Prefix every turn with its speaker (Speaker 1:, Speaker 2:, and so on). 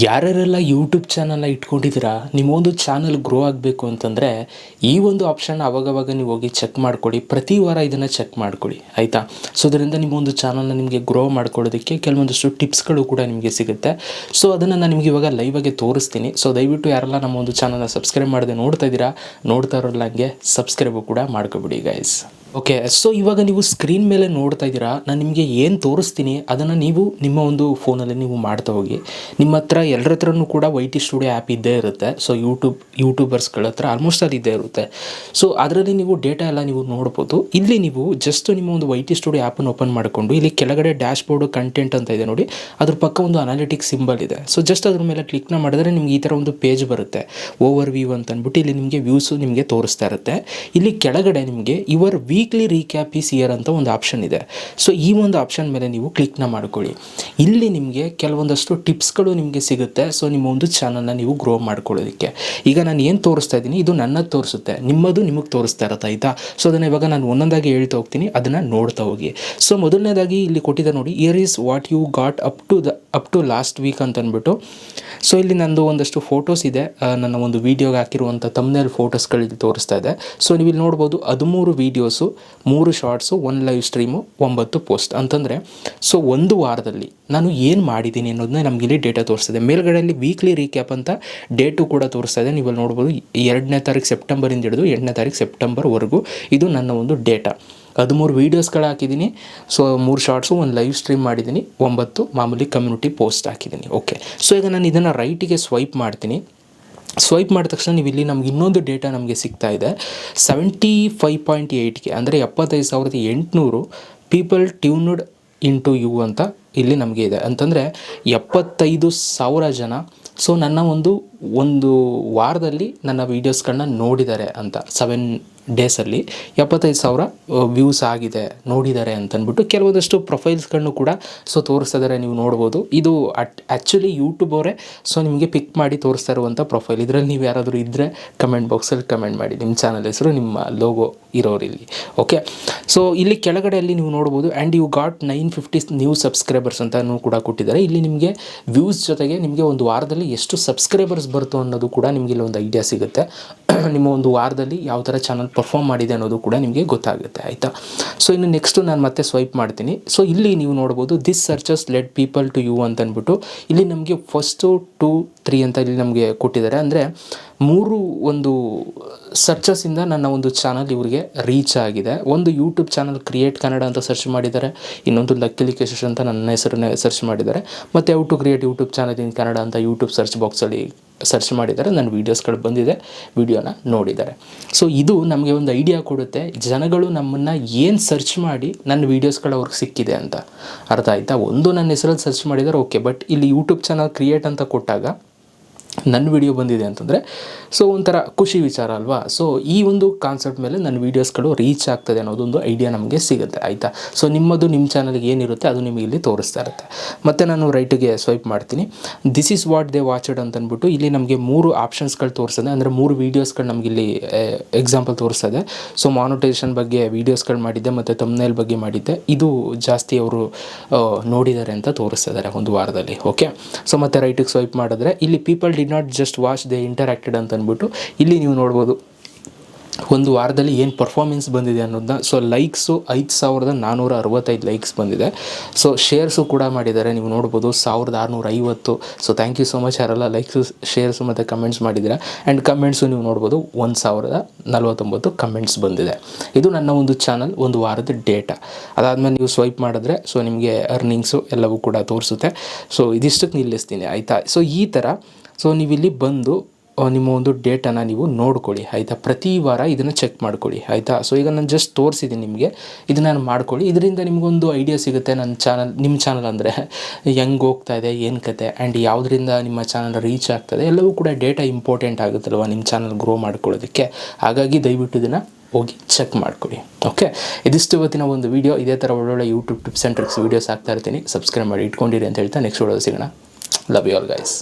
Speaker 1: ಯಾರ್ಯಾರೆಲ್ಲ YouTube ಚಾನಲ್ನ ಇಟ್ಕೊಂಡಿದ್ದೀರಾ ನಿಮ್ಮೊಂದು channel grow ಆಗಬೇಕು ಅಂತಂದರೆ ಈ ಒಂದು ಆಪ್ಷನ್ ಅವಾಗವಾಗ ನೀವು ಹೋಗಿ ಚೆಕ್ ಮಾಡ್ಕೊಳ್ಳಿ ಪ್ರತಿ ವಾರ ಇದನ್ನು ಚೆಕ್ ಮಾಡ್ಕೊಳ್ಳಿ ಆಯಿತಾ? ಸೊ ಅದರಿಂದ ನಿಮ್ಮೊಂದು ಚಾನಲ್ನ ನಿಮಗೆ ಗ್ರೋ ಮಾಡ್ಕೊಳ್ಳೋದಕ್ಕೆ ಕೆಲವೊಂದಷ್ಟು ಟಿಪ್ಸ್ಗಳು ಕೂಡ ನಿಮಗೆ ಸಿಗುತ್ತೆ. ಸೊ ಅದನ್ನು ನಾನು ನಿಮಗೆ ಇವಾಗ ಲೈವಾಗೆ ತೋರಿಸ್ತೀನಿ. ಸೊ ದಯವಿಟ್ಟು ಯಾರೆಲ್ಲ ನಮ್ಮ ಒಂದು ಚಾನಲ್ನ ಸಬ್ಸ್ಕ್ರೈಬ್ ಮಾಡದೆ ನೋಡ್ತಾ ಇದ್ದೀರಾ, ನೋಡ್ತಾ ಇರೋಲ್ಲ ಹಂಗೆ ಸಬ್ಸ್ಕ್ರೈಬು ಕೂಡ ಮಾಡ್ಕೊಬಿಡಿ ಗೈಸ್ ಓಕೆ ಸೊ ಇವಾಗ ನೀವು ಸ್ಕ್ರೀನ್ ಮೇಲೆ ನೋಡ್ತಾ ಇದ್ದೀರಾ, ನಾನು ನಿಮಗೆ ಏನು ತೋರಿಸ್ತೀನಿ, ಅದನ್ನು ನೀವು ನಿಮ್ಮ ಒಂದು ಫೋನಲ್ಲಿ ನೀವು ಮಾಡ್ತಾ ಹೋಗಿ. ನಿಮ್ಮ ಹತ್ರ ಎಲ್ಲರ ಹತ್ರನೂ ಕೂಡ ವೈ ಟಿ ಸ್ಟುಡಿಯೋ ಆ್ಯಪ್ ಇದ್ದೇ ಇರುತ್ತೆ ಸೊ ಯೂಟ್ಯೂಬ್ ಯೂಟ್ಯೂಬರ್ಸ್ಗಳ ಹತ್ರ ಆಲ್ಮೋಸ್ಟ್ ಅದು ಇದ್ದೇ ಇರುತ್ತೆ. ಸೊ ಅದರಲ್ಲಿ ನೀವು ಡೇಟಾ ಎಲ್ಲ ನೀವು ನೋಡ್ಬೋದು. ಇಲ್ಲಿ ನೀವು ಜಸ್ಟ್ ನಿಮ್ಮ ಒಂದು ವೈ ಟಿ ಸ್ಟುಡಿಯೋ ಆ್ಯಪನ್ನು ಓಪನ್ ಮಾಡಿಕೊಂಡು, ಇಲ್ಲಿ ಕೆಳಗಡೆ ಡ್ಯಾಶ್ ಬೋರ್ಡ್ ಕಂಟೆಂಟ್ ಅಂತ ಇದೆ ನೋಡಿ, ಅದ್ರ ಪಕ್ಕ ಒಂದು ಅನಾಲಿಟಿಕ್ ಸಿಂಬಲ್ ಇದೆ. ಸೊ ಜಸ್ಟ್ ಅದ್ರ ಮೇಲೆ ಕ್ಲಿಕ್ನ ಮಾಡಿದ್ರೆ ನಿಮ್ಗೆ ಈ ಥರ ಒಂದು ಪೇಜ್ ಬರುತ್ತೆ. ಓವರ್ ವ್ಯೂ ಅಂತ ಅಂದ್ಬಿಟ್ಟು ಇಲ್ಲಿ ನಿಮಗೆ ವ್ಯೂಸು ನಿಮಗೆ ತೋರಿಸ್ತಾ ಇರುತ್ತೆ. ಇಲ್ಲಿ ಕೆಳಗಡೆ ನಿಮಗೆ your weekly recap is here ಅಂತ ಒಂದು ಆಪ್ಷನ್ ಇದೆ. ಸೊ ಈ ಒಂದು ಆಪ್ಷನ್ ಮೇಲೆ ನೀವು ಕ್ಲಿಕ್ನ ಮಾಡ್ಕೊಳ್ಳಿ. ಇಲ್ಲಿ ನಿಮಗೆ ಕೆಲವೊಂದಷ್ಟು ಟಿಪ್ಸ್ಗಳು ನಿಮಗೆ ಸಿಗುತ್ತೆ. ಸೊ ನಿಮ್ಮ ಒಂದು ಚಾನಲ್ನ ನೀವು ಗ್ರೋ ಮಾಡ್ಕೊಳ್ಳೋದಕ್ಕೆ. ಈಗ ನಾನು ಏನು ತೋರಿಸ್ತಾ ಇದ್ದೀನಿ? ಇದು ನನ್ನದು ತೋರಿಸುತ್ತೆ. ನಿಮ್ಮದು ನಿಮಗೆ ತೋರಿಸ್ತಾ ಇರತ್ತೆ, ಆಯಿತಾ? ಸೊ ಅದನ್ನು ಇವಾಗ ನಾನು ಒಂದೊಂದಾಗಿ ಹೇಳ್ತಾ ಹೋಗ್ತೀನಿ. ಅದನ್ನು ನೋಡ್ತಾ ಹೋಗಿ. ಸೊ ಮೊದಲನೇದಾಗಿ ಇಲ್ಲಿ ಕೊಟ್ಟಿದ್ದ ನೋಡಿ here is what you got up to the up to last week ಅಂತ ಅಂದ್ಬಿಟ್ಟು. ಸೊ ಇಲ್ಲಿ ನಂದು ಒಂದಷ್ಟು ಫೋಟೋಸ್ ಇದೆ. ನನ್ನ ಒಂದು ವೀಡಿಯೋಗೆ ಹಾಕಿರುವಂಥ ತಮ್ಮನೇಲ್ ಫೋಟೋಸ್ಗಳು ಇಲ್ಲಿ ತೋರಿಸ್ತಾ ಇದೆ. ಸೊ ನೀವು ಇಲ್ಲಿ ನೋಡ್ಬೋದು ಹದಿಮೂರು ವೀಡಿಯೋಸು ಮೂರು ಶಾರ್ಟ್ಸು ಒನ್ ಲೈವ್ ಸ್ಟ್ರೀಮು ಒಂಬತ್ತು ಪೋಸ್ಟ್ ಅಂತಂದರೆ ಸೊ ಒಂದು ವಾರದಲ್ಲಿ ನಾನು ಏನು ಮಾಡಿದ್ದೀನಿ ಅನ್ನೋದನ್ನ ನಮಗೆ ಇಲ್ಲಿ ಡೇಟಾ ಇದೆ. ಮೇಲ್ಗಡೆಯಲ್ಲಿ ವೀಕ್ಲಿ ರೀಕ್ಯಾಪ್ ಅಂತ ಡೇಟು ಕೂಡ ತೋರಿಸ್ತಾ ಇದೆ. ನೀವು ಇಲ್ಲಿ ನೋಡ್ಬೋದು ಎರಡನೇ ತಾರೀಕು ಸೆಪ್ಟೆಂಬರಿಂದ ಹಿಡಿದು ಎಂಟನೇ ತಾರೀಕು ಸೆಪ್ಟೆಂಬರ್ವರೆಗೂ ಇದು ನನ್ನ ಒಂದು ಡೇಟಾ ಹದಿಮೂರು ವೀಡಿಯೋಸ್ಗಳು ಹಾಕಿದ್ದೀನಿ ಸೊ ಮೂರು ಶಾರ್ಟ್ಸು ಒಂದು ಲೈವ್ ಸ್ಟ್ರೀಮ್ ಮಾಡಿದ್ದೀನಿ ಒಂಬತ್ತು ಮಾಮೂಲಿ ಕಮ್ಯುನಿಟಿ ಪೋಸ್ಟ್ ಹಾಕಿದ್ದೀನಿ ಓಕೆ ಸೊ ಈಗ ನಾನು ಇದನ್ನು ರೈಟಿಗೆ ಸ್ವೈಪ್ ಮಾಡ್ತೀನಿ. ಸ್ವೈಪ್ ಮಾಡಿದ ತಕ್ಷಣ ನೀವು ಇಲ್ಲಿ ನಮ್ಗೆ ಇನ್ನೊಂದು ಡೇಟಾ ನಮಗೆ ಸಿಗ್ತಾ ಇದೆ. ಸೆವೆಂಟಿ ಫೈವ್ ಪಾಯಿಂಟ್ ಏಯ್ಟ್ಗೆ ಅಂದರೆ ಎಪ್ಪತ್ತೈದು ಸಾವಿರದ ಎಂಟುನೂರು ಪೀಪಲ್ ಟ್ಯೂನ್ಡ್ ಇಂಟು ಯು ಅಂತ ಇಲ್ಲಿ ನಮಗೆ ಇದೆ. ಅಂತಂದರೆ ಎಪ್ಪತ್ತೈದು ಸಾವಿರ ಜನ ಸೊ ನನ್ನ ಒಂದು ಒಂದು ವಾರದಲ್ಲಿ ನನ್ನ ವೀಡಿಯೋಸ್ಗಳನ್ನ ನೋಡಿದ್ದಾರೆ ಅಂತ ಸೆವೆನ್ ಡೇಸಲ್ಲಿ ಎಪ್ಪತ್ತೈದು ಸಾವಿರ ವ್ಯೂಸ್ ಆಗಿದೆ, ನೋಡಿದ್ದಾರೆ ಅಂತಂದ್ಬಿಟ್ಟು ಕೆಲವೊಂದಷ್ಟು ಪ್ರೊಫೈಲ್ಸ್ಗಳನ್ನು ಕೂಡ ಸೊ ತೋರಿಸ್ತಿದ್ದಾರೆ, ನೀವು ನೋಡ್ಬೋದು. ಇದು ಅಟ್ ಆ್ಯಕ್ಚುಲಿ ಯೂಟ್ಯೂಬ್ ಅವರೇ ಸೊ ನಿಮಗೆ ಪಿಕ್ ಮಾಡಿ ತೋರಿಸ್ತಾ ಇರುವಂಥ ಪ್ರೊಫೈಲ್ ಇದರಲ್ಲಿ ನೀವು ಯಾರಾದರೂ ಇದ್ದರೆ ಕಮೆಂಟ್ ಬಾಕ್ಸಲ್ಲಿ ಕಮೆಂಟ್ ಮಾಡಿ. ನಿಮ್ಮ ಚಾನಲ್ ಹೆಸರು, ನಿಮ್ಮ ಲೋಗೋ ಇರೋರು ಇಲ್ಲಿ ಓಕೆ ಸೊ ಇಲ್ಲಿ ಕೆಳಗಡೆಯಲ್ಲಿ ನೀವು ನೋಡ್ಬೋದು and you got nine fifty new subscribers ಅಂತಲೂ ಕೂಡ ಕೊಟ್ಟಿದ್ದಾರೆ. ಇಲ್ಲಿ ನಿಮಗೆ ವ್ಯೂಸ್ ಜೊತೆಗೆ ನಿಮಗೆ ಒಂದು ವಾರದಲ್ಲಿ ಎಷ್ಟು ಸಬ್ಸ್ಕ್ರೈಬರ್ಸ್ ಬರ್ತು ಅನ್ನೋದು ಕೂಡ ನಿಮಗೆ ಇಲ್ಲಿ ಒಂದು ಐಡಿಯಾ ಸಿಗುತ್ತೆ. ನಿಮ್ಮ ಒಂದು ವಾರದಲ್ಲಿ ಯಾವ ಥರ ಚಾನಲ್ ಪರ್ಫಾರ್ಮ್ ಮಾಡಿದೆ ಅನ್ನೋದು ಕೂಡ ನಿಮಗೆ ಗೊತ್ತಾಗುತ್ತೆ, ಆಯಿತಾ? ಸೊ ಇನ್ನು ನೆಕ್ಸ್ಟು ನಾನು ಮತ್ತೆ ಸ್ವೈಪ್ ಮಾಡ್ತೀನಿ. ಸೊ ಇಲ್ಲಿ ನೀವು ನೋಡ್ಬೋದು this searches led people to you ಅಂತ ಅಂದ್ಬಿಟ್ಟು ಇಲ್ಲಿ ನಮಗೆ ಫಸ್ಟು ಟು ತ್ರೀ ಅಂತ ಇಲ್ಲಿ ನಮಗೆ ಕೊಟ್ಟಿದ್ದಾರೆ. ಅಂದರೆ ಮೂರು ಒಂದು ಸರ್ಚಸ್ಸಿಂದ ನನ್ನ ಒಂದು ಚಾನಲ್ ಇವರಿಗೆ ರೀಚ್ ಆಗಿದೆ. ಒಂದು ಯೂಟ್ಯೂಬ್ ಚಾನಲ್ ಕ್ರಿಯೇಟ್ ಕನ್ನಡ ಅಂತ ಸರ್ಚ್ ಮಾಡಿದ್ದಾರೆ. ಇನ್ನೊಂದು ಲಕ್ಕಿಲಿ ಕೇಶಸ್ ಅಂತ ನನ್ನ ಹೆಸರನ್ನೇ ಸರ್ಚ್ ಮಾಡಿದ್ದಾರೆ. ಮತ್ತು how to create YouTube channel in Kannada ಅಂತ ಯೂಟ್ಯೂಬ್ ಸರ್ಚ್ ಬಾಕ್ಸಲ್ಲಿ ಸರ್ಚ್ ಮಾಡಿದ್ದಾರೆ ನನ್ನ ವೀಡಿಯೋಸ್ಗಳು ಬಂದಿದೆ ವಿಡಿಯೋನ ನೋಡಿದ್ದಾರೆ. ಸೊ ಇದು ನಮಗೆ ಒಂದು ಐಡಿಯಾ ಕೊಡುತ್ತೆ. ಜನಗಳು ನಮ್ಮನ್ನು ಏನು ಸರ್ಚ್ ಮಾಡಿ ನನ್ನ ವೀಡಿಯೋಸ್ಗಳು ಅವ್ರಿಗೆ ಸಿಕ್ಕಿದೆ ಅಂತ. ಅರ್ಥ ಆಯಿತಾ? ಒಂದು ನನ್ನ ಹೆಸರಲ್ಲಿ ಸರ್ಚ್ ಮಾಡಿದ್ದಾರೆ ಓಕೆ ಬಟ್ ಇಲ್ಲಿ ಯೂಟ್ಯೂಬ್ ಚಾನಲ್ ಕ್ರಿಯೇಟ್ ಅಂತ ಕೊಟ್ಟಾಗ ನನ್ನ ವಿಡಿಯೋ ಬಂದಿದೆ ಅಂತಂದರೆ ಸೊ ಒಂಥರ ಖುಷಿ ವಿಚಾರ ಅಲ್ವಾ? ಸೊ ಈ ಒಂದು ಕಾನ್ಸೆಪ್ಟ್ ಮೇಲೆ ನನ್ನ ವೀಡಿಯೋಸ್ಗಳು ರೀಚ್ ಆಗ್ತದೆ ಅನ್ನೋದೊಂದು ಐಡಿಯಾ ನಮಗೆ ಸಿಗುತ್ತೆ, ಆಯಿತಾ? ಸೊ ನಿಮ್ಮದು ನಿಮ್ಮ ಚಾನಲ್ಗೆ ಏನಿರುತ್ತೆ, ಅದು ನಿಮಗೆ ಇಲ್ಲಿ ತೋರಿಸ್ತಾ ಇರುತ್ತೆ. ಮತ್ತು ನಾನು ರೈಟಿಗೆ ಸ್ವೈಪ್ ಮಾಡ್ತೀನಿ. This is what they watched ಅಂತ ಅಂದ್ಬಿಟ್ಟು ಇಲ್ಲಿ ನಮಗೆ ಮೂರು ಆಪ್ಷನ್ಸ್ಗಳು ತೋರಿಸ್ತದೆ. ಅಂದರೆ ಮೂರು ವೀಡಿಯೋಸ್ಗಳು ನಮಗೆ ಇಲ್ಲಿ ಎಕ್ಸಾಂಪಲ್ ತೋರಿಸ್ತದೆ ಸೊ ಮಾನಿಟೈಸೇಷನ್ ಬಗ್ಗೆ ವೀಡಿಯೋಸ್ಗಳು ಮಾಡಿದ್ದೆ, ಮತ್ತು ತಮ್ನೇಲ್ ಬಗ್ಗೆ ಮಾಡಿದ್ದೆ. ಇದು ಜಾಸ್ತಿ ಅವರು ನೋಡಿದ್ದಾರೆ ಅಂತ ತೋರಿಸ್ತಾ ಇದ್ದಾರೆ ಒಂದು ವಾರದಲ್ಲಿ ಓಕೆ ಸೊ ಮತ್ತು ರೈಟಿಗೆ ಸ್ವೈಪ್ ಮಾಡಿದ್ರೆ, ಇಲ್ಲಿ people didn't just watch they interacted ಅಂತ ಅಂದ್ಬಿಟ್ಟು ಇಲ್ಲಿ ನೀವು ನೋಡ್ಬೋದು. ಒಂದು ವಾರದಲ್ಲಿ ಏನು ಪರ್ಫಾರ್ಮೆನ್ಸ್ ಬಂದಿದೆ ಅನ್ನೋದನ್ನ ಸೊ ಲೈಕ್ಸು ಐದು ಸಾವಿರದ ನಾನ್ನೂರ ಅರವತ್ತೈದು ಲೈಕ್ಸ್ ಬಂದಿದೆ. ಸೊ ಶೇರ್ಸು ಕೂಡ ಮಾಡಿದ್ದಾರೆ, ನೀವು ನೋಡ್ಬೋದು ಸಾವಿರದ ಆರುನೂರ ಐವತ್ತು. So thank you so much ಯಾರೆಲ್ಲ ಲೈಕ್ಸು ಶೇರ್ಸು ಮತ್ತು ಕಮೆಂಟ್ಸ್ ಮಾಡಿದ್ದೀರಾ. ಆ್ಯಂಡ್ ಕಮೆಂಟ್ಸು ನೀವು ನೋಡ್ಬೋದು ಒಂದು ಸಾವಿರದ ನಲವತ್ತೊಂಬತ್ತು ಕಮೆಂಟ್ಸ್ ಬಂದಿದೆ. ಇದು ನನ್ನ ಒಂದು ಚಾನಲ್ ಒಂದು ವಾರದ ಡೇಟಾ ಅದಾದಮೇಲೆ ನೀವು ಸ್ವೈಪ್ ಮಾಡಿದ್ರೆ ಸೊ ನಿಮಗೆ ಅರ್ನಿಂಗ್ಸು ಎಲ್ಲವೂ ಕೂಡ ತೋರಿಸುತ್ತೆ. ಸೊ ಇದಿಷ್ಟಕ್ಕೆ ನಿಲ್ಲಿಸ್ತೀನಿ, ಆಯಿತಾ? ಸೊ ಈ ಥರ ಸೊ ನೀವಿಲ್ಲಿ ಬಂದು ನಿಮ್ಮ ಒಂದು ಡೇಟನ್ನು ನೀವು ನೋಡ್ಕೊಳ್ಳಿ, ಆಯಿತಾ? ಪ್ರತಿ ವಾರ ಇದನ್ನು ಚೆಕ್ ಮಾಡ್ಕೊಳ್ಳಿ, ಆಯಿತಾ? ಸೊ ಈಗ ನಾನು ಜಸ್ಟ್ ತೋರಿಸಿದ್ದೀನಿ ನಿಮಗೆ. ಇದನ್ನು ನಾನು ಮಾಡ್ಕೊಳ್ಳಿ. ಇದರಿಂದ ನಿಮಗೊಂದು ಐಡಿಯಾ ಸಿಗುತ್ತೆ ನನ್ನ ಚಾನಲ್ ನಿಮ್ಮ ಚಾನಲ್ ಅಂದರೆ ಹೆಂಗೆ ಹೋಗ್ತಾ ಇದೆ, ಏನು ಕತೆ? ಆ್ಯಂಡ್ ಯಾವುದರಿಂದ ನಿಮ್ಮ ಚಾನಲ್ ರೀಚ್ ಆಗ್ತದೆ, ಎಲ್ಲವೂ ಕೂಡ ಡೇಟಾ ಇಂಪಾರ್ಟೆಂಟ್ ಆಗುತ್ತಲ್ವ ನಿಮ್ಮ ಚಾನಲ್ ಗ್ರೋ ಮಾಡ್ಕೊಳ್ಳೋದಕ್ಕೆ? ಹಾಗಾಗಿ ದಯವಿಟ್ಟು ಇದನ್ನು ಹೋಗಿ ಚೆಕ್ ಮಾಡ್ಕೊಳ್ಳಿ ಓಕೆ ಇದಿಷ್ಟು ಇವತ್ತಿನ ಒಂದು ವೀಡಿಯೋ ಇದೇ ಥರ ಒಳ್ಳೊಳ್ಳೆ YouTube tips and tricks videos ಹಾಕ್ತಾ ಇರ್ತೀನಿ. ಸಬ್ಸ್ಕ್ರೈಬ್ ಮಾಡಿ, ಇಟ್ಕೊಂಡಿರಿ ಅಂತ ಹೇಳ್ತಾ ನೆಕ್ಸ್ಟ್ ವಿಡಿಯೋ ಸಿಗೋಣ. Love you all guys